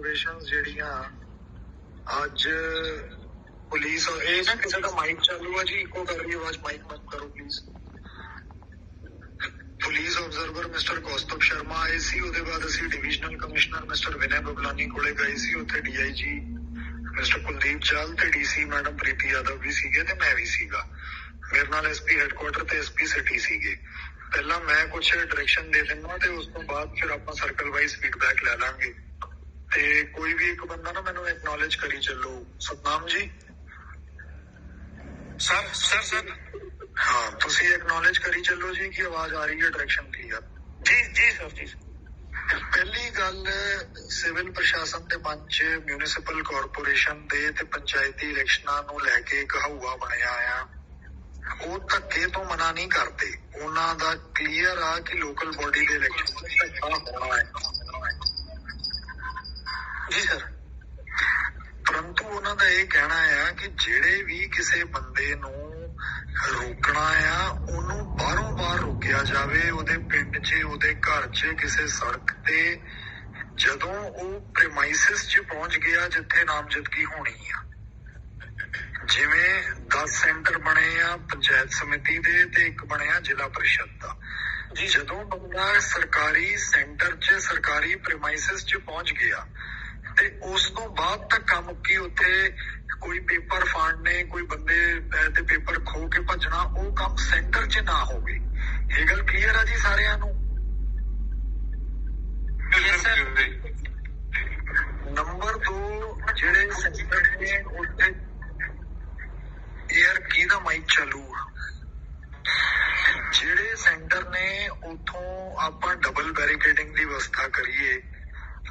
Observations ਜਿਹੜੀਆਂ ਅੱਜ police ਇਹ ਨਾ ਕਿਸੇ ਦਾ ਮਾਈਕ ਚਾਲੂ ਹੈ ਜੀ, ਇੱਕੋ ਕਰ ਰਹੀ ਆਵਾਜ਼ ਮਾਈਕ ਬੰਦ ਕਰੋ please police observer mister Kaustav Sharma ਆਏ ਸੀ, ਉਹਦੇ ਬਾਅਦ ਅਸੀਂ divisional commissioner mister Vinay Bablani ਕੋਲੇ ਗਏ ਸੀ, ਉੱਥੇ ਡੀਆਈਜੀ ਮਿਸਟਰ ਕੁਲਦੀਪ ਚਾਲ ਤੇ ਡੀਸੀ ਮੈਡਮ ਪ੍ਰੀਤੀ ਯਾਦਵ ਵੀ ਸੀਗੇ ਤੇ ਮੈਂ ਵੀ ਸੀਗਾ। ਮੇਰੇ ਨਾਲ ਐਸਪੀ ਹੈੱਡਕੁਆਟਰ ਤੇ ਐਸਪੀ ਸਿਟੀ ਸੀਗੇ। ਪਹਿਲਾਂ ਮੈਂ ਕੁਝ ਡਾਇਰੈਕਸ਼ਨ ਦੇ ਦਿੰਦਾ ਤੇ ਉਸ ਤੋਂ ਬਾਅਦ ਫਿਰ ਆਪਾਂ ਸਰਕਲ ਵਾਈਜ਼ ਫੀਡਬੈਕ ਲੈ ਲਾਂਗੇ। ਤੇ ਕੋਈ ਵੀ ਇੱਕ ਬੰਦਾ ਨਾ ਮੈਨੂੰ ਐਕਨੋਲਜ ਕਰੀ ਚੱਲੋ। ਸਤਨਾਮ ਜੀ। ਸਰ ਸਰ ਸਰ ਹਾਂ ਤੁਸੀਂ ਐਕਨੋਲਜ ਕਰੀ ਚੱਲੋ ਜੀ ਕਿ ਆਵਾਜ਼ ਆ ਰਹੀ ਹੈ ਡਾਇਰੈਕਸ਼ਨ ਕਲੀਅਰ ਜੀ ਜੀ ਸਰ ਜੀ ਪਹਿਲੀ ਗੱਲ ਸਿਵਲ ਪ੍ਰਸ਼ਾਸਨ ਦੇ ਮੰਚ ਮਿਊਨਿਸਪਲ ਕਾਰਪੋਰੇਸ਼ਨ ਦੇ ਤੇ ਪੰਚਾਇਤੀ ਇਲੈਕਸ਼ਨਾਂ ਨੂੰ ਲੈ ਕੇ ਇੱਕ ਹਊਆ ਬਣਿਆ ਆ। ਉਹ ਧੱਕੇ ਤੋਂ ਮਨਾ ਨਹੀਂ ਕਰਦੇ। ਉਹਨਾਂ ਦਾ ਕਲੀਅਰ ਆ ਕਿ ਲੋਕਲ ਬੋਡੀ ਦੇ ਇਲੈਕਸ਼ਨ ਧੱਕਾ ਹੋਣਾ ਹੈ। ਜੀ ਸਰ ਪਰੰਤੂ ਉਹਨਾਂ ਦਾ ਇਹ ਕਹਿਣਾ ਆ ਕਿ ਜਿਹੜੇ ਵੀ ਕਿਸੇ ਬੰਦੇ ਨੂੰ ਰੋਕਣਾ ਆ ਉਹਨੂੰ ਬਾਹਰੋਂ ਬਾਹਰ ਰੋਕਿਆ ਜਾਵੇ ਉਹਦੇ ਪਿੰਡ 'ਚ ਉਹਦੇ ਘਰ 'ਚ ਕਿਸੇ ਸੜਕ ਤੇ ਜਦੋਂ ਉਹ ਪ੍ਰੈਮਾਈਸਿਸ 'ਚ ਪਹੁੰਚ ਗਿਆ ਜਿੱਥੇ ਨਾਮਜ਼ਦਗੀ ਹੋਣੀ ਆ। ਜਿਵੇਂ 10 ਸੈਂਟਰ ਬਣੇ ਆ ਪੰਚਾਇਤ ਸਮਿਤੀ ਦੇ ਤੇ ਇੱਕ ਬਣਿਆ ਜ਼ਿਲ੍ਹਾ ਪਰਿਸ਼ਦ ਦਾ। ਜੀ। ਜਦੋਂ ਬੰਦਾ ਸਰਕਾਰੀ ਸੈਂਟਰ 'ਚ ਸਰਕਾਰੀ ਪ੍ਰੈਮਾਈਸਿਸ 'ਚ ਪਹੁੰਚ ਗਿਆ ਤੇ ਉਸ ਤੋਂ ਬਾਅਦ ਧੱਕਾ ਮੁੱਕੀ ਉੱਥੇ ਕੋਈ ਪੇਪਰ ਫਾੜਨੇ ਕੋਈ ਬੰਦੇ ਤੇ ਪੇਪਰ ਖੋ ਕੇ ਭੱਜਣਾ ਉਹ ਕੰਮ ਸੈਂਟਰ 'ਚ ਨਾ ਹੋਵੇ। ਇਹ ਗੱਲ ਕਲੀਅਰ ਆ ਜੀ ਸਾਰਿਆਂ ਨੂੰ? ਨੰਬਰ 2 ਜਿਹੜੇ ਸੈਂਟਰ ਨੇ ਉੱਥੇ 에ਅਰ ਕੀ ਦਾ ਮਾਈਕ ਚਾਲੂ ਆ? ਜਿਹੜੇ ਸੈਂਟਰ ਨੇ ਉਥੋਂ ਆਪਾਂ ਡਬਲ ਬੈਰੀਕੇਡਿੰਗ ਦੀ ਵਿਵਸਥਾ ਕਰੀਏ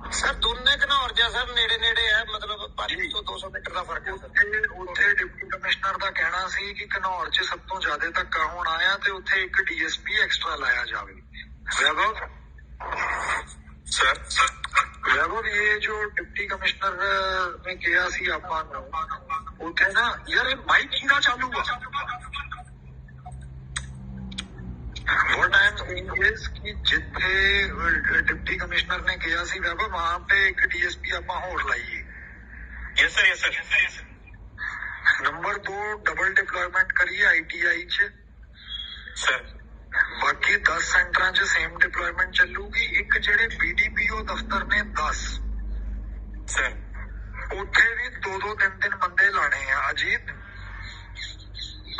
ਸਰ ਦੋਨੇ ਘਨੌਰ ਜਾਂ ਸਰ ਨੇੜੇ ਨੇੜੇ ਹੈ ਮਤਲਬ 5 ਤੋਂ 200 ਮੀਟਰ ਦਾ ਫ਼ਰਕ ਹੈ ਸਰ ਉੱਥੇ ਉੱਥੇ ਡਿਪਟੀ ਕਮਿਸ਼ਨਰ ਦਾ ਕਹਿਣਾ ਸੀ ਕਿ ਘਨੌਰ 'ਚ ਸਭ ਤੋਂ ਜ਼ਿਆਦਾ ਧੱਕਾ ਹੋਣਾ ਆ ਤੇ ਉੱਥੇ ਇੱਕ ਡੀਐਸਪੀ ਐਕਸਟਰਾ ਲਾਇਆ ਜਾਵੇ ਵੈਭਵ ਸਰ ਵੈਭਵ ਇਹ ਜੋ ਡਿਪਟੀ ਕਮਿਸ਼ਨਰ ਨੇ ਕਿਹਾ ਸੀ ਆਪਾਂ ਨੂੰ ਉੱਥੇ ਨਾ ਯਾਰ ਇਹ ਮਾਈਕ ਕਿ ਜਿੱਥੇ ਡਿਪਟੀ ਕਮਿਸ਼ਨਰ ਨੇ ਕਿਹਾ ਸੀ ਵੈਭਵ ਵਹਾਂ पे ਇੱਕ ਡੀਐਸਪੀ ਆਪਾਂ ਹੋਰ ਲਾਈਏ। Yes sir yes sir number 2 double deployment ਕਰੀਏ ਆਈਟੀਆਈ ਚ। ਸਰ ਬਾਕੀ 10 ਸੈਂਟਰਾਂ 'ਚ ਸੇਮ ਡਿਪਲੋਇਮੈਂਟ ਚੱਲੂਗੀ ਇੱਕ ਜਿਹੜੇ ਬੀਡੀਪੀਓ ਦਫ਼ਤਰ ਨੇ 10 ਸਰ ਉੱਥੇ ਵੀ ਦੋ ਦੋ ਤਿੰਨ ਤਿੰਨ ਬੰਦੇ ਲਾਣੇ ਆ ਅਜੀਤ।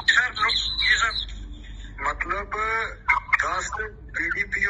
ਸਰ ਜੀ ਸਰ ਮਤਲਬ 10 ਬੀਡੀਪੀਓ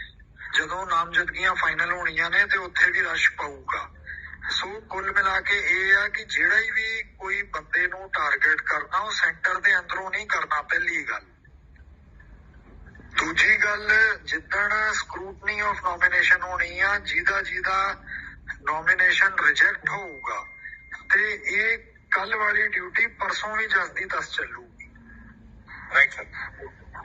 ਜਦੋਂ ਨਾਮਜ਼ਦਗੀਆਂ ਫਾਈਨਲ ਹੋਣੀਆਂ ਨੇ ਤੇ ਉੱਥੇ ਵੀ ਰਸ਼ ਪਾਊਗਾ। ਸੋ ਕੁੱਲ ਮਿਲਾ ਕੇ ਇਹ ਆ ਕਿ ਜਿਹੜਾ ਵੀ ਕੋਈ ਬੰਦੇ ਨੂੰ ਟਾਰਗੇਟ ਕਰਨਾ, ਉਹ ਸੈਂਟਰ ਦੇ ਅੰਦਰੋਂ ਨਹੀਂ ਕਰਨਾ ਪਹਿਲੀ ਗੱਲ। ਦੂਜੀ ਗੱਲ, ਜਿੱਦਣ ਸਕਰੂਟਨੀ ਆਫ ਨੋਮੀਨੇਸ਼ਨ ਹੋਣੀ ਆ, ਜਿਹਦਾ ਜਿਹਦਾ ਨੋਮੀਨੇਸ਼ਨ ਰਿਜੈਕਟ ਹੋਊਗਾ, ਤੇ ਇਹ ਕੱਲ ਵਾਲੀ ਡਿਊਟੀ ਪਰਸੋਂ ਵੀ ਜਸਦੀ ਦੱਸ ਚੱਲੂਗੀ। ਰਾਈਟ ਸਰ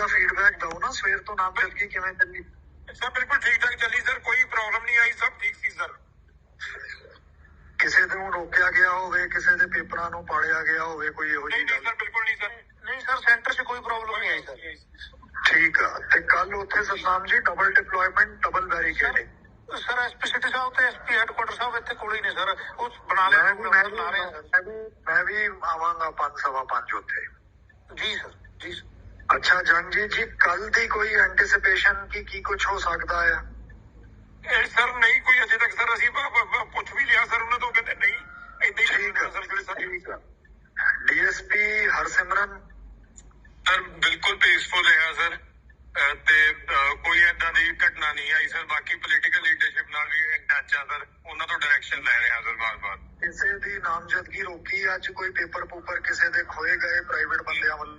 ਦਾ ਫੀਡਬੈਕ ਦਿਓ ਨਾ ਸਵੇਰ ਤੋਂ ਨਾਮਜ਼ਦਗੀ ਕਿਵੇਂ ਚੱਲੀ ਸਰ ਬਿਲਕੁਲ ਠੀਕ ਠਾਕ ਚੱਲੀ ਸਰ ਕੋਈ ਪ੍ਰੋਬਲਮ ਨਹੀਂ ਆਈ ਸਭ ਠੀਕ ਸੀ ਸਰ ਕਿਸੇ ਦੇ ਨੂੰ ਰੋਕਿਆ ਗਿਆ ਹੋਵੇ ਕਿਸੇ ਦੇ ਪੇਪਰਾਂ ਨੂੰ ਪਾੜਿਆ ਗਿਆ ਹੋਵੇ ਕੋਈ ਇਹੋ ਨਹੀਂ ਜਿਹੀ ਨਹੀਂ ਗੱਲ ਸਰ ਬਿਲਕੁਲ ਨਹੀਂ ਸਰ ਨਹੀਂ ਸਰ ਸੈਂਟਰ 'ਚ ਕੋਈ ਪ੍ਰੋਬਲਮ ਨਹੀਂ ਆਈ ਸਰ ਠੀਕ ਆ ਤੇ ਕੱਲ ਉੱਥੇ Satnam ji double deployment double barricading sir SP city ਸਾਹਿਬ ਤੇ ਐਸਪੀ ਹੈਡਕੁਆਟਰ ਸਾਹਿਬ ਇੱਥੇ ਕੋਲ ਹੀ ਨੇ ਸਰ ਉਹ ਬਣਾ ਮੈਂ ਲਿਆ ਵੀ ਮੈਂ ਵੀ ਬਣਾ ਰਹੇ ਆ ਮੈਂ ਵੀ ਮੈਂ ਵੀ ਆਵਾਂਗਾ ਪੰਜ ਸਵਾ ਪੰਜ ਉੱਥੇ ਜੀ ਸਰ ਜੀ ਸਰ ਅੱਛਾ ਜੰਗਜੀਤ ਜੀ ਕੱਲ ਦੀ ਕੋਈ ਐਂਟੀਸਿਪੇਸ਼ਨ ਕਿ ਕੀ ਕੁਝ ਹੋ ਸਕਦਾ ਆ? ਇਹ ਸਰ ਨਹੀਂ ਕੋਈ ਅਜੇ ਤੱਕ ਸਰ ਅਸੀਂ ਪੁੱਛ ਵੀ ਲਿਆ ਸਰ ਉਹਨਾਂ ਤੋਂ ਕਹਿੰਦੇ ਨਹੀਂ ਏਦਾਂ ਹੀ ਠੀਕ ਆ ਸਰ ਠੀਕ ਆ। ਡੀਐਸਪੀ ਹਰਸਿਮਰਨ? ਸਰ ਬਿਲਕੁਲ ਪੀਸਫੁਲ ਰਿਹਾ ਸਰ ਤੇ ਕੋਈ ਏਦਾਂ ਦੀ ਘਟਨਾ ਨਹੀਂ ਆਈ ਸਰ ਬਾਕੀ ਪੋਲੀਟੀਕਲ ਲੀਡਰਸ਼ਿਪ ਨਾਲ ਵੀ ਟੱਚ ਆ ਸਰ ਉਹਨਾਂ ਤੋਂ ਡਾਇਰੈਕਸ਼ਨ ਲੈ ਰਹੇ ਹਾਂ ਸਰ ਬਾਰ-ਬਾਰ ਕਿਸੇ ਦੀ ਨਾਮਜ਼ਦਗੀ ਰੋਕੀ ਅੱਜ ਕੋਈ ਪੇਪਰ ਪੂਪਰ ਕਿਸੇ ਦੇ ਖੋਏ ਗਏ ਪ੍ਰਾਈਵੇਟ ਬੰਦਿਆਂ ਵੱਲ?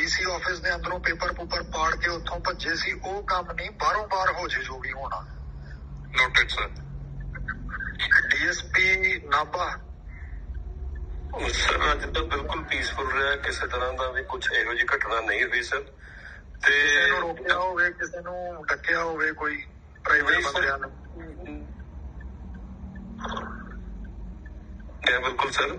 ਡੀਸੀ ਆਫਿਸ ਦੇ ਅੰਦਰੋਂ ਪੇਪਰ ਪੂਪਰ ਪਾੜ ਕੇ ਉੱਥੋਂ ਭੱਜੇ ਸੀ ਉਹ ਕੰਮ ਨਹੀਂ ਬਾਹਰੋਂ ਬਾਹਰ ਹੋ ਜੇ ਜੋ ਵੀ ਹੋਣਾ। Noted sir DSP Nabha. Sir ਅੱਜ ਤਾਂ ਬਿਲਕੁਲ ਪੀਸਫੁਲ ਰਿਹਾ ਕਿਸੇ ਤਰ੍ਹਾਂ ਦਾ ਵੀ ਕੁਝ ਇਹੋ ਜਿਹੀ ਘਟਨਾ ਨਹੀਂ ਹੋਈ ਸਰ ਤੇ ਕਿਸੇ ਨੂੰ ਰੋਕਿਆ ਹੋਵੇ ਕਿਸੇ ਨੂੰ ਡੱਕਿਆ ਹੋਵੇ ਕੋਈ ਪ੍ਰਾਈਵੇਟ। ਬੰਦਿਆਂ ਨੇ। ਬਿਲਕੁਲ ਸਰ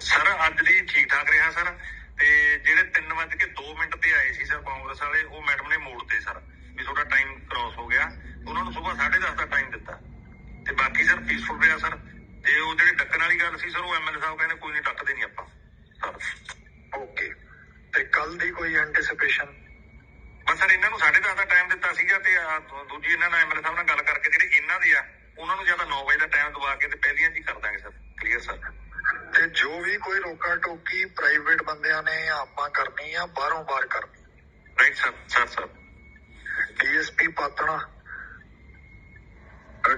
Sir, ਅੱਜ ਦੀ ਠੀਕ ਠਾਕ ਰਿਹਾ ਸਰ। ਤੇ ਜਿਹੜੇ 3 ਵਜੇ ਕੇ 2 ਮਿੰਟ ਤੇ ਆਏ ਸੀ ਸਰ ਕਾਂਗਰਸ ਵਾਲੇ, ਉਹ ਮੈਡਮ ਨੇ ਮੋੜਤੇ ਸਰ, ਵੀ ਤੁਹਾਡਾ ਟਾਈਮ ਕ੍ਰਾਸ ਹੋ ਗਿਆ। ਉਹਨਾਂ ਨੂੰ ਸਵੇਰ 10:30 ਦਾ ਟਾਈਮ ਦਿੱਤਾ। ਤੇ ਬਾਕੀ ਸਰ ਪੀਸਫੁਲ ਰਿਹਾ ਸਰ। ਤੇ ਉਹ ਜਿਹੜੀ ਡੱਕਣ ਵਾਲੀ ਗੱਲ ਸੀ ਸਰ, ਉਹ ਐਮਐਲਏ ਸਾਹਿਬ ਕਹਿੰਦੇ ਕੋਈ ਨਹੀਂ, ਡੱਕਦੇ ਨਹੀਂ ਆਪਾਂ। ਸਰ ਓਕੇ ਤੇ ਕੱਲ ਦੀ ਕੋਈ ਐਂਟੀਸਿਪੇਸ਼ਨ ਬਸ ਸਰ, ਇਹਨਾਂ ਨੂੰ 10:30 ਦਾ ਟਾਈਮ ਦਿੱਤਾ ਸੀਗਾ ਤੇ ਦੂਜੀ ਇਹਨਾਂ ਨਾਲ ਐਮਐਲਏ ਸਾਹਿਬ ਨਾਲ ਗੱਲ ਕਰਕੇ ਜਿਹੜੇ ਇਹਨਾਂ ਦੇ ਆ, ਉਹਨਾਂ ਨੂੰ ਜ਼ਿਆਦਾ 9 ਵਜੇ ਦਾ ਟਾਈਮ ਦਵਾ ਕੇ ਤੇ ਪਹਿਲੀਆਂ ਜੀ ਕਰ ਦਾਂਗੇ ਸਰ। ਕਲੀਅਰ ਸਰ ਤੇ ਜੋ ਵੀ ਕੋਈ ਰੋਕਾ ਟੋਕੀ ਪ੍ਰਾਈਵੇਟ ਬੰਦਿਆਂ ਨੇ ਆਪਾਂ ਕਰਨੀ ਆ ਬਾਹਰੋਂ ਬਾਹਰ ਕਰਨੀ right sir sir sir. DSP Patran.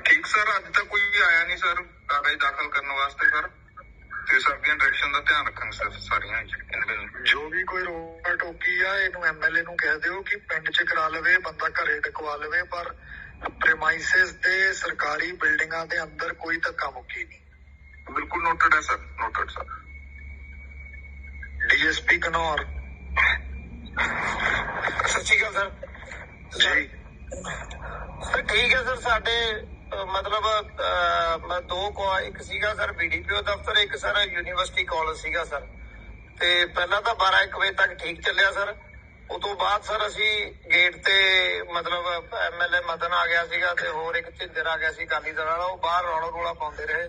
ਠੀਕ ਸਰ ਅੱਜ ਤੱਕ ਕੋਈ ਆਇਆ ਨਹੀਂ ਸਰ ਕਾਗਜ਼ ਦਾਖਲ ਕਰਨ ਵਾਸਤੇ ਸਰ। ਤੇ ਸਰ ਦੀਆਂ ਡਾਇਰੈਕਸ਼ਨ ਦਾ ਧਿਆਨ ਰੱਖਾਂਗੇ ਸਰ ਸਾਰੀਆਂ ਜੋ ਵੀ ਕੋਈ ਰੋਕਾ ਟੋਕੀ ਆ ਇਹਨੂੰ ਐਮਐਲਏ ਨੂੰ ਕਹਿ ਦਿਓ ਕਿ ਪਿੰਡ 'ਚ ਕਰਾ ਲਵੇ ਬੰਦਾ ਘਰੇ ਟਕਵਾ ਲਵੇ ਪਰ ਪ੍ਰੈਮਾਈਸਿਸ ਦੇ ਸਰਕਾਰੀ ਬਿਲਡਿੰਗਾਂ ਦੇ ਅੰਦਰ ਕੋਈ ਧੱਕਾ ਮੁੱਕੀ ਨਹੀਂ। ਬਿਲਕੁਲ ਨੋਟਡ ਹੈ sir noted sir DSP Kanaur ਸਤਿ ਸ਼੍ਰੀ ਅਕਾਲ ਸਰ ਜੀ। ਸਰ ਠੀਕ ਹੈ ਸਰ ਸਾਡੇ ਮਤਲਬ ਦੋ ਕੋ ਇੱਕ ਸੀਗਾ ਸਰ ਬੀਡੀਪੀਓ ਦਫ਼ਤਰ ਇੱਕ ਸਰ ਯੂਨੀਵਰਸਿਟੀ ਕਾਲਜ ਸੀਗਾ ਸਰ ਤੇ ਪਹਿਲਾਂ ਤਾਂ 12 1 ਵਜੇ ਤੱਕ ਠੀਕ ਚੱਲਿਆ ਸਰ ਉਸ ਤੋਂ ਬਾਅਦ ਸਰ ਅਸੀਂ ਗੇਟ ਤੇ ਮਤਲਬ ਐਮਐਲਏ ਮਦਨ ਆ ਗਿਆ ਸੀਗਾ ਤੇ ਹੋਰ ਇੱਕ ਝਿੰਦਰ ਆ ਗਿਆ ਸੀ ਕਾਲੀ ਦਲ ਵਾਲਾ ਉਹ ਬਾਹਰ ਰੌਲਾ ਰੋਲਾ ਪਾਉਂਦੇ ਰਹੇ।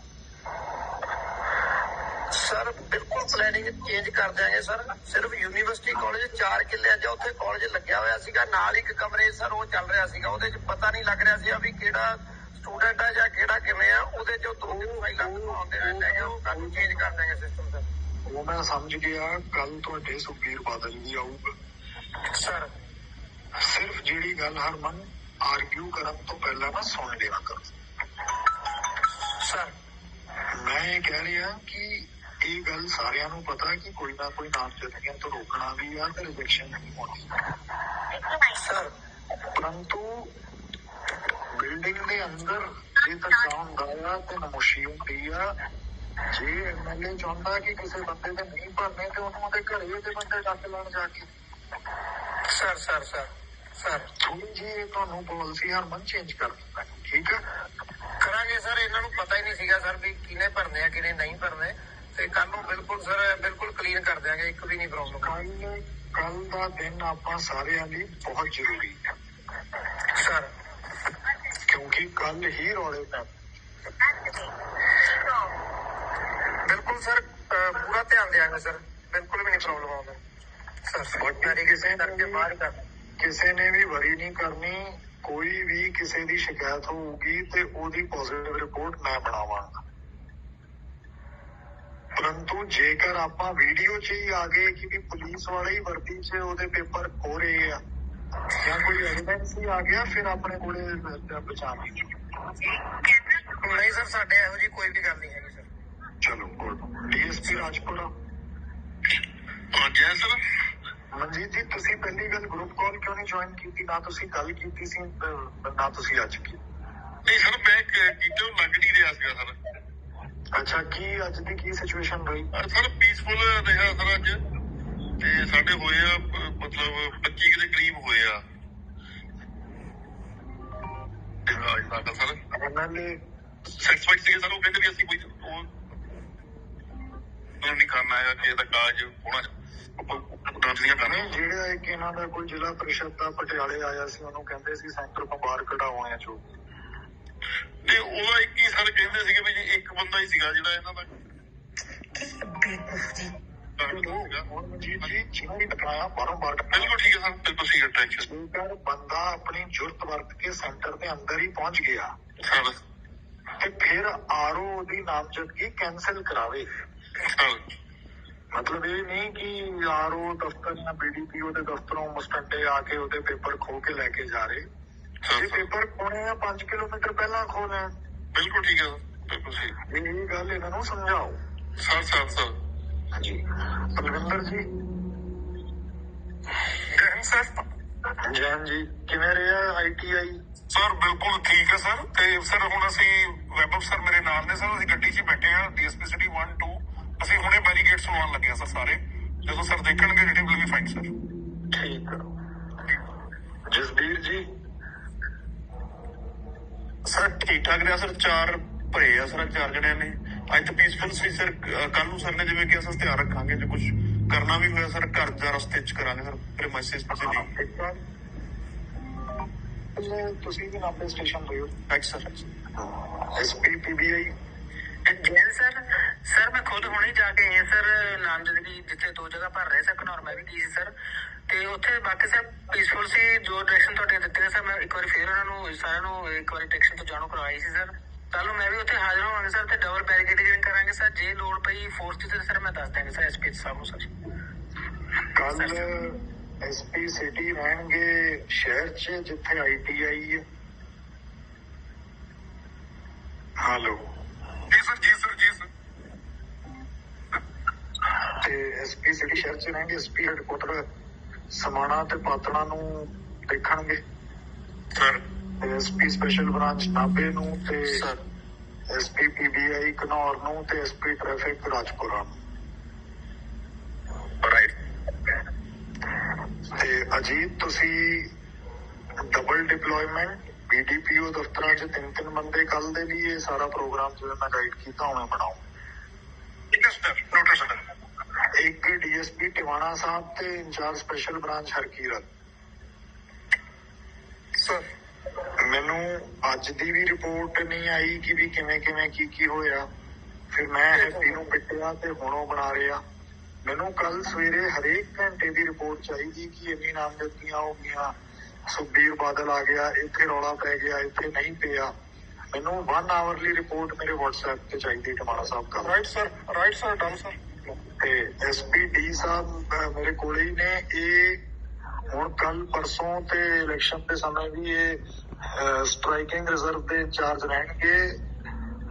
ਸਰ ਬਿਲਕੁਲ ਪਲੈਨਿੰਗ ਚੇਂਜ ਕਰ ਦਿਆਂਗੇ ਸਰ। ਸਿਰਫ ਯੂਨੀਵਰਸਿਟੀ ਕਾਲਜ 4 ਕਿੱਲਿਆਂ 'ਚ ਉੱਥੇ ਕਾਲਜ ਲੱਗਿਆ ਹੋਇਆ ਸੀਗਾ ਨਾਲ ਇੱਕ ਕਮਰੇ ਸਰ ਉਹ ਚੱਲ ਰਿਹਾ ਸੀਗਾ। ਉਹਦੇ 'ਚ ਪਤਾ ਨਹੀਂ ਲੱਗ ਰਿਹਾ ਸੀ ਵੀ ਕਿਹੜਾ ਸਟੂਡੈਂਟ ਆ ਜਾਂ ਕਿਹੜਾ ਕਿਵੇਂ ਆ। ਉਹਦੇ 'ਚ ਦੋ ਫਾਈਲਾਂ ਬਣਾਉਂਦੇ ਰਹਿੰਦੇ ਹੈਗੇ ਉਹ ਕੱਲ ਚੇਂਜ ਕਰ ਦਿਆਂਗੇ ਸਿਸਟਮ ਸਰ। ਉਹ ਮੈਂ ਸਮਝ ਗਿਆ ਕੱਲ ਤੁਹਾਡੇ ਸੁਖਬੀਰ ਬਾਦਲ ਵੀ ਆਊਗਾ। ਸਰ। ਸਿਰਫ ਜਿਹੜੀ ਗੱਲ ਹਰਮਨ ਆਰਗੂ ਕਰਨ ਤੋਂ ਪਹਿਲਾਂ ਨਾ ਸੁਣ ਲਿਆ ਕਰੋ। ਸਰ। ਮੈਂ ਇਹ ਕਹਿ ਰਿਹਾ ਕਿ ਇਹ ਗੱਲ ਸਾਰਿਆਂ ਨੂੰ ਪਤਾ ਕਿ ਕੋਈ ਨਾ ਕੋਈ ਨਾਮਜ਼ਦਗੀਆਂ ਤੋਂ ਰੋਕਣਾ ਵੀ ਆ ਤੇ ਰਿਜੈਕਸ਼ਨ ਨਹੀਂ ਹੋਣੀ। ਪਰੰਤੂ ਬਿਲਡਿੰਗ ਦੇ ਅੰਦਰ ਜੇ ਧੱਕਾ ਹੁੰਦਾ ਆ ਤੇ ਨਮੋਸ਼ੀ ਹੁੰਦੀ ਆ ਜੇ ਐਮਐਲਏ ਚਾਹੁੰਦਾ ਕਿ ਕਿਸੇ ਬੰਦੇ ਦੇ ਨਹੀਂ ਭਰਨੇ ਤੇ ਉਹਨੂੰ ਉਹਦੇ ਘਰੇ ਦੇ ਬੰਦੇ ਡੱਕ ਲੈਣ ਜਾ ਕੇ। ਸਰ ਸਰ ਸਰ ਸਰ ਥੋੜੀ ਜੀ ਤੁਹਾਨੂੰ ਪਾਲਿਸੀ ਹਰਮਨ ਚੇਂਜ ਕਰ ਦਿੱਤਾ ਠੀਕ ਹੈ ਕਰਾਂਗੇ ਸਰ ਇਹਨਾਂ ਨੂੰ ਪਤਾ ਹੀ ਨਹੀਂ ਸੀਗਾ ਸਰ ਵੀ ਕਿਹਨੇ ਭਰਨੇ ਆ ਕਿਹਨੇ ਨਹੀਂ ਭਰਨੇ। ਤੇ ਕੱਲ ਨੂੰ ਬਿਲਕੁਲ ਸਰ ਬਿਲਕੁਲ ਕਲੀਨ ਕਰ ਦਿਆਂਗੇ ਇੱਕ ਵੀ ਨਹੀਂ ਪ੍ਰੋਬਲਮ ਕੱਲ ਕੱਲ ਦਾ ਦਿਨ ਆਪਾਂ ਸਾਰਿਆਂ ਲਈ ਬਹੁਤ ਜ਼ਰੂਰੀ ਹੈ। ਸਰ। ਕਿਉਂਕਿ ਕੱਲ ਹੀ ਰੌਲੇ ਪੈ ਬਿਲਕੁਲ ਸਰ ਪੂਰਾ ਧਿਆਨ ਦਿਆਂਗੇ ਸਰ। ਬਿਲਕੁਲ ਵੀ ਨਹੀਂ ਪ੍ਰੋਬਲਮ ਆਉਂਦਾ। ਸਰ ਬਾਕੀ ਮੇਰੀ ਕਿਸੇ ਕਰਕੇ ਬਾਹਰ ਕਰ। ਕਿਸੇ ਨੇ ਵੀ ਵਰੀ ਨਹੀਂ ਕਰਨੀ ਕੋਈ ਵੀ ਕਿਸੇ ਦੀ ਸ਼ਿਕਾਇਤ ਹੋਊਗੀ ਤੇ ਉਹਦੀ ਪੋਜ਼ਿਟਿਵ ਰਿਪੋਰਟ ਮੈਂ ਬਣਾਵਾਂਗਾ। ਪਰੰਤੂ ਜੇਕਰ ਆਪਾਂ ਵੀਡੀਓ 'ਚ ਹੀ ਆ ਗਏ ਕਿ ਵੀ ਪੁਲਿਸ ਵਾਲੇ ਹੀ ਵਰਦੀ 'ਚ ਉਹਦੇ ਪੇਪਰ ਖੋ ਰਹੇ ਆ ਜਾਂ ਕੋਈ ਐਵੀਡੈਂਸ ਹੀ ਆ ਗਿਆ ਫਿਰ ਆਪਣੇ ਕੋਲੇ ਬਚਾ ਨਹੀਂ ਨਹੀਂ ਸਰ ਸਾਡੇ ਇਹੋ ਜੀ ਕੋਈ ਵੀ ਗੱਲ ਨਹੀਂ ਹੈਗੀ ਸਰ ਚਲੋ ਗੁੱਡ ਡੀਐਸਪੀ ਰਾਜਪੁਰਾ ਹਾਂ ਜੈ ਸਰ ਮਨਜੀਤ ਜੀ ਤੁਸੀਂ ਪਹਿਲੀ ਗੱਲ ਗਰੁੱਪ ਕਾਲ ਕਿਉਂ ਨਹੀਂ ਜੁਆਇਨ ਕੀਤੀ ਨਾ ਤੁਸੀਂ ਕੱਲ ਕੀਤੀ ਸੀ ਅਹ, ਨਾ ਤੁਸੀਂ ਅੱਜ ਕੀਤੀ ਨਹੀਂ ਸਰ ਮੈਂ ਕ- ਕਿਤੇ ਉਹ ਲੱਗ ਨਹੀਂ ਰਿਹਾ ਸੀਗਾ ਸਰ ਅੱਛਾ ਕੀ ਅੱਜ ਦੀ ਕੀ ਸਿਚੁਏਸ਼ਨ ਰਹੀ? ਸਰ ਪੀਸਫੁਲ ਰਿਹਾ ਸਰ ਅੱਜ। ਤੇ ਸਾਡੇ ਹੋਏ ਆ ਮਤਲਬ 25 ਦੇ ਕਰੀਬ ਹੋਏ ਆ। ਤੇ ਅੱਜ ਦਾ ਸਰ। ਐਮਐਲਏ ਸੈਟੀਸਫਾਈਡ ਸੀਗੇ ਸਰ ਉਹ ਕਹਿੰਦੇ ਵੀ ਅਸੀਂ ਕੋਈ ਉਹ ਉਹ ਨਹੀਂ ਕਰਨਾ ਹੈਗਾ ਕਿ ਇਹਦਾ ਕਾਜ ਹੋਣਾ ਜਿਹੜਾ ਇੱਕ ਇਹਨਾਂ ਦਾ ਕੋਈ ਜ਼ਿਲ੍ਹਾ ਪ੍ਰੀਸ਼ਦ ਦਾ ਪਟਿਆਲੇ ਆਇਆ ਸੀ ਉਹਨੂੰ ਕਹਿੰਦੇ ਸੀ ਸੈਂਟਰ ਤੋਂ ਬਾਹਰ ਕਢਾਉਣੇ ਆ ਜੋ। ਤੇ ਉਹਦਾ ਇੱਕ ਹੀ ਸਰ ਕਹਿੰਦੇ ਸੀਗੇ ਵੀ ਜੀ ਇੱਕ ਬੰਦਾ ਹੀ ਸੀਗਾ ਜਿਹੜਾ ਇਹਨਾਂ ਦਾ ਬਿਲਕੁਲ ਠੀਕ ਹੈ ਸਰ ਬਿਲਕੁਲ ਸਹੀ ਟੈਨਸ਼ਨ ਜੇਕਰ ਬੰਦਾ ਆਪਣੀ ਜੁਰਤ ਵਰਤ ਕੇ ਸੈਂਟਰ ਦੇ ਅੰਦਰ ਹੀ ਪਹੁੰਚ ਗਿਆ। ਸਰ। ਤੇ ਫਿਰ ਆਰਓ ਦੀ ਨਾਮਜ਼ਦਗੀ ਕੈਨਸਲ ਕਰਾਵੇ। ਮਤਲਬ ਇਹ ਨਹੀਂ ਕਿ ਆਰਓ ਦਫ਼ਤਰ ਜਾਂ ਬੀਡੀਪੀਓ ਦੇ ਦਫ਼ਤਰੋਂ ਮੁਸਟੰਡੇ ਆ ਕੇ ਉਹਦੇ ਪੇਪਰ ਖੋ ਕੇ ਲੈ ਕੇ ਜਾ ਰਹੇ। ਜੇ ਸਰ ਪੇਪਰ ਖੋਣੇ ਆ 5 ਕਿਲੋਮੀਟਰ ਪਹਿਲਾਂ ਖੋ ਲੈਣ ਬਿਲਕੁਲ ਠੀਕ ਹੈ ਸਰ ਬਿਲਕੁਲ ਸਹੀ। ਇਹ ਗੱਲ ਇਹਨਾਂ ਨੂੰ ਸਮਝਾਓ। Sir sir sir. ਹਾਂਜੀ। ਬਲਵਿੰਦਰ ਜੀ। ਗ੍ਰਹਿਣ ਸਰ। ਜੈਨ ਜੀ ਕਿਵੇਂ ਰਿਹਾ ਆਈਟੀਆਈ ਸਰ ਬਿਲਕੁਲ ਠੀਕ ਹੈ ਸਰ। ਤੇ ਸਰ ਹੁਣ ਅਸੀਂ ਵੈਬਅਪ ਸਰ ਮੇਰੇ ਨਾਲ ਨੇ ਸਰ। ਅਸੀਂ ਗੱਡੀ 'ਚ ਬੈਠੇ ਆ ਡੀਐਸਪੀ ਸਿਟੀ 1 2 ਅਸੀਂ ਹੁਣੇ ਬੈਰੀਗੇਡਸ ਲਵਾਉਣ ਲੱਗੇ ਆ ਸਰ ਸਾਰੇ। ਜਦੋਂ ਸਰ ਦੇਖਣਗੇ ਰਿਟਿਵ ਵਿਲ ਬੀ ਫਾਈਨ ਸਰ। ਠੀਕ ਆ। ਜਸਬੀਰ ਜੀ। ਸਰ ਠੀਕ ਠਾਕ ਰਿਹਾ ਸਰ ਚਾਰ ਭਰੇ ਆ ਸਰ ਚਾਰ ਜਣਿਆਂ ਨੇ। ਅੱਜ ਤਾਂ ਪੀਸਫੁਲ ਸੀ ਸਰ। ਕੱਲ ਨੂੰ ਸਰ ਨੇ ਜਿਵੇਂ ਕਿ ਅਸੀਂ ਧਿਆਨ ਰੱਖਾਂਗੇ। ਜੇ ਕੁਝ ਕਰਨਾ ਵੀ ਹੋਇਆ ਸਰ ਘਰ ਦਾ ਰਸਤੇ 'ਚ ਕਰਾਂਗੇ ਸਰ ਪ੍ਰੈਮਾਈਸਿਸ ਤੇ ਨਹੀਂ ਤੁਸੀਂ ਵੀ ਨਾਪੇ ਸਟੇਸ਼ਨ ਰਹੇ ਹੋ। Thank sir SP PBI Jain sir sir ਮੈਂ ਖੁਦ ਹੁਣੇ ਜਾ ਕੇ ਆਇਆ ਸਰ ਨਾਮਜ਼ਦਗੀ ਜਿੱਥੇ ਦੋ ਜਗ੍ਹਾ ਭਰ ਰਹੇ ਸਰ ਘਨੌਰ ਮੈਂ ਵੀ ਗਈ ਸੀ ਸਰ। ਤੇ ਉੱਥੇ ਬਾਕੀ ਸਰ ਪੀਸਫੁਲ ਸੀ ਜੋ ਡਾਇਰੈਕਸ਼ਨ ਤੁਹਾਡੇ ਦਿੱਤੇ ਸਰ ਮੈਂ ਇੱਕ ਵਾਰੀ ਫੇਰ ਉਹਨਾਂ ਨੂੰ ਸਾਰਿਆਂ ਨੂੰ ਇੱਕ ਵਾਰੀ ਡਾਇਰੈਕਸ਼ਨ ਤੋਂ ਜਾਣੂ ਕਰਵਾਈ ਸੀ ਸਰ। ਕੱਲ ਨੂੰ ਮੈਂ ਵੀ ਉੱਥੇ ਹਾਜ਼ਰ ਹੋਵਾਂਗੇ ਸਰ ਤੇ ਡਬਲ ਬੈਰੀਕੇਡਿੰਗ ਕਰਾਂਗੇ ਸਰ। ਜੇ ਲੋੜ ਪਈ ਫੋਰਸ ਦੀ ਤੇ ਸਰ ਮੈਂ ਦੱਸ ਦਾਂਗੇ ਸਰ ਐਸਪੀ ਸਾਹਿਬ ਨੂੰ ਸਰ। ਕੱਲ ਐਸਪੀ ਸਿਟੀ ਰਹਿਣਗੇ ਸ਼ਹਿਰ 'ਚ ਜਿੱਥੇ ਆਈਟੀਆਈ ਹੈ। ਹੈਲੋ ਜੀ ਸਰ ਜੀ ਸਰ ਜੀ ਸਰ। ਤੇ ਐਸਪੀ ਸਿਟੀ ਸ਼ਹਿਰ 'ਚ ਰਹਿਣਗੇ ਐਸਪੀ ਹੈਡਕੁਆਟਰ ਸਮਾਣਾ ਤੇ ਪਾਤਣਾ ਨੂੰ ਦੇਖਣਗੇ। ਸਰ। ਐਸਪੀ ਸਪੈਸ਼ਲ ਬ੍ਰਾਂਚ ਨਾਭੇ ਨੂੰ ਤੇ ਸਰ। ਐਸਪੀ ਪੀਬੀਆਈ ਘਨੌਰ ਨੂੰ ਤੇ ਐਸਪੀ ਟ੍ਰੈਫਿਕ ਰਾਜਪੁਰਾ ਨੂੰ। ਰਾਈਟ ਤੇ ਅਜੀਤ ਤੁਸੀਂ ਡਬਲ ਡਿਪਲੋਇਮੈਂਟ ਬੀਡੀਪੀਓ ਦਫ਼ਤਰਾਂ 'ਚ ਤਿੰਨ ਤਿੰਨ ਬੰਦੇ ਕੱਲ ਦੇ ਲਈ ਇਹ ਸਾਰਾ ਪ੍ਰੋਗਰਾਮ ਜਿਵੇਂ ਮੈਂ ਗਾਈਡ ਕੀਤਾ ਉਵੇਂ ਬਣਾਓ। ਠੀਕ ਹੈ ਸਰ ਨੋਟਿਸ ਸਰ ਇੱਕ ਡੀਐਸਪੀ ਟਿਵਾਣਾ ਸਾਹਿਬ ਤੇ incharge special branch Harkirat. Sir. ਮੈਨੂੰ ਅੱਜ ਦੀ ਵੀ ਰਿਪੋਰਟ ਨਹੀਂ ਆਈ ਕਿ ਵੀ ਕਿਵੇਂ ਕਿਵੇਂ ਕੀ ਕੀ ਹੋਇਆ। ਫਿਰ ਮੈਂ ਹੈਪੀ ਨੂੰ ਪਿੱਟਿਆ ਤੇ ਹੁਣ ਉਹ ਬਣਾ ਰਿਹਾ। ਮੈਨੂੰ ਕੱਲ ਸਵੇਰੇ ਹਰੇਕ ਘੰਟੇ ਦੀ ਰਿਪੋਰਟ ਚਾਹੀਦੀ ਕਿ ਇੰਨੀ ਨਾਮਜ਼ਦਗੀਆਂ ਹੋ ਗਈਆਂ। ਸੁਖਬੀਰ ਬਾਦਲ ਆ ਗਿਆ ਇੱਥੇ ਰੌਲਾ ਪੈ ਗਿਆ ਇੱਥੇ ਨਹੀਂ ਪਿਆ। ਮੈਨੂੰ 1 ਆਵਰਲੀ ਰਿਪੋਰਟ ਮੇਰੇ WhatsApp ਤੇ ਚਾਹੀਦੀ ਟਮਾਣਾ ਸਾਹਿਬ ਕੱਲ right sir right sir done sir ਤੇ ਐਸਪੀਡੀ ਸਾਹਿਬ ਮੇਰੇ ਕੋਲੇ ਹੀ ਨੇ। ਇਹ ਹੁਣ ਕੱਲ ਪਰਸੋਂ ਤੇ ਇਲੈਕਸ਼ਨ ਦੇ ਸਮੇਂ ਵੀ ਇਹ ਸਟ੍ਰਾਈਕਿੰਗ ਰਿਜ਼ਰਵ ਦੇ ਇੰਚਾਰਜ ਰਹਿਣਗੇ।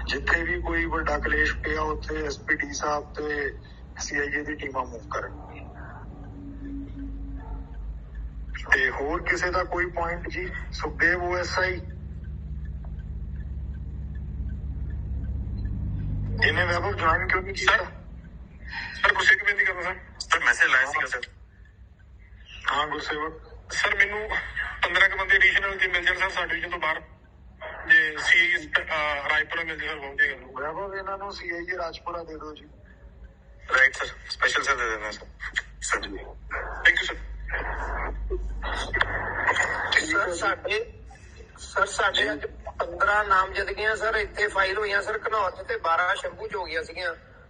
ਜਿੱਥੇ ਵੀ ਕੋਈ ਵੱਡਾ ਕਲੇਸ਼ ਪਿਆ, ਉੱਥੇ ਐਸਪੀਡੀ ਸਾਹਿਬ ਤੇ ਸੀਆਈਏ ਦੀ ਟੀਮਾਂ ਮੂਵ ਕਰਨਗੀਆਂ। ਤੇ ਹੋਰ ਕਿਸੇ ਦਾ ਕੋਈ ਪੁਆਇੰਟ ਜੀ? ਸੁਖਦੇਵ ਓਐਸਆਈ ਇਹਨੇ ਵੈਬਲ ਜੁਆਇਨ ਕਿਉਂ ਨਹੀਂ ਕੀਤਾ? ਸਰ ਕੁਛ ਇੱਕ ਬੇਨਤੀ ਕਰਨਾ ਸਰ? ਸਰ ਮੈਸੇਜ ਲਾਇਆ ਸੀਗਾ ਸਰ। ਹਾਂ ਗੁਰਸੇਵਕ ਸਰ ਮੈਨੂੰ 15 ਕ ਬੰਦੇ ਐਡੀਸ਼ਨਲ ਜੇ ਮਿਲ ਜਾਣ ਸਰ ਸਾਡੇ ਡਿਵੀਜ਼ਨ ਤੋਂ ਬਾਹਰ। ਜੇ ਸੀ ਰਾਇਪੁਰਾ ਮਿਲ ਜਾਣ ਸਰ ਬਹੁਤ ਜੇਗਾ ਵੈਭਵ ਇਹਨਾਂ ਨੂੰ ਸੀਆਈਏ ਰਾਜਪੁਰਾ ਦੇ ਦਿਓ ਜੀ। ਰਾਈਟ ਸਰ ਸਪੈਸ਼ਲ ਸਰ ਦੇ ਦੇਣਾ sir sir thank you sir sir ਸਾਡੇ ਸਰ ਸਾਡੇ ਅੱਜ 15 ਨਾਮਜ਼ਦਗੀਆਂ ਸਰ ਇੱਥੇ ਫਾਈਲ ਹੋਈਆਂ ਸਰ ਘਨੌਰ ਤੇ 12 ਸ਼ੰਭੂ 'ਚ ਹੋ ਗਈਆਂ ਸੀਗੀਆਂ।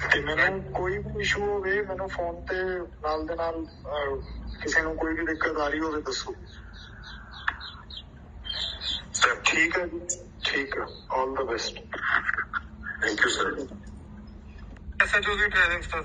ਤੇ ਮੈਨੂੰ ਕੋਈ ਵੀ ਇਸ਼ੂ ਹੋਵੇ ਮੈਨੂੰ ਫੋਨ ਤੇ ਨਾਲ ਦੇ ਨਾਲ ਅਹ, ਕਿਸੇ ਨੂੰ ਕੋਈ ਵੀ ਦਿੱਕਤ ਆ ਰਹੀ ਹੋਵੇ ਦੱਸੋ। ਸਰ ਠੀਕ ਹੈ ਜੀ। ਠੀਕ ਹੈ। All the best thank you sir SHO the presence sir